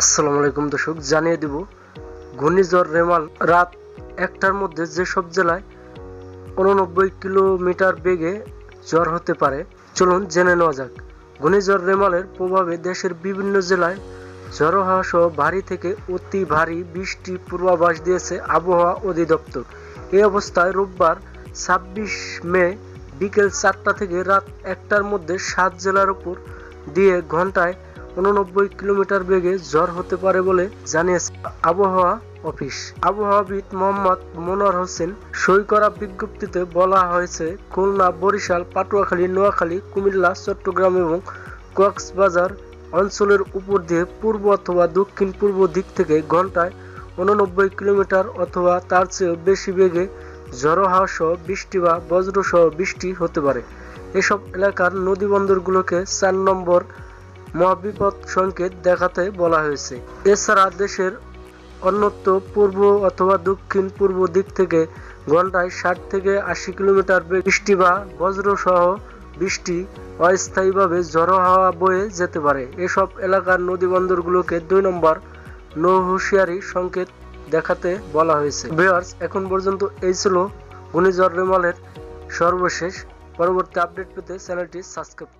আসসালামু আলাইকুম দর্শক, জানিয়ে দিব, ঘূর্ণিঝড় রেমাল রাত একটার মধ্যে যেসব জেলায় উননব্বই কিলোমিটার বেগে জ্বর হতে পারে, চলুন জেনে নেওয়া যাক। ঘূর্ণিঝড় রেমালের প্রভাবে দেশের বিভিন্ন জেলায় ঝড়ো হাওয়া সহ ভারী থেকে অতি ভারী বৃষ্টি পূর্বাভাস দিয়েছে আবহাওয়া অধিদপ্তর। এই অবস্থায় রোববার ছাব্বিশ মে বিকেল চারটা থেকে রাত একটার মধ্যে সাত জেলার উপর দিয়ে ঘন্টায় উননব্বই কিলোমিটার বেগে ঝড় হতে পারে বলে জানিয়েছে আবহাওয়া অফিস। আবহাওয়াবিদ মোহাম্মদ মনোয়ার হোসেন সই করা বিজ্ঞপ্তিতে বলা হয়েছে, খুলনা, বরিশাল, পাটুয়াখালী, নোয়াখালী, কুমিল্লা, চট্টগ্রাম এবং কক্সবাজার অঞ্চলের উপর দিয়ে পূর্ব অথবা দক্ষিণ পূর্ব দিক থেকে ঘন্টায় উননব্বই কিলোমিটার অথবা তার চেয়েও বেশি বেগে ঝড়ো হাওয়া সহ বৃষ্টি বা বজ্র সহ বৃষ্টি হতে পারে। এসব এলাকার নদী বন্দরগুলোকে চার নম্বর মহাবিপদ সংকেত দেখাতে বলা হয়েছে। এছাড়া দেশের অন্যত্র পূর্ব অথবা দক্ষিণ পূর্ব দিক থেকে ঘন্টায় ষাট থেকে আশি কিলোমিটার বৃষ্টি বা বজ্র সহ বৃষ্টি অস্থায়ীভাবে ঝড়ো হাওয়া বয়ে যেতে পারে। এসব এলাকার নদী বন্দরগুলোকে দুই নম্বর নৌ হুঁশিয়ারি সংকেত দেখাতে বলা হয়েছে। ভিউয়ার্স, এখন পর্যন্ত এই ছিল ঘূর্ণিঝড় রেমালের সর্বশেষ। পরবর্তী আপডেট পেতে চ্যানেলটি সাবস্ক্রাইব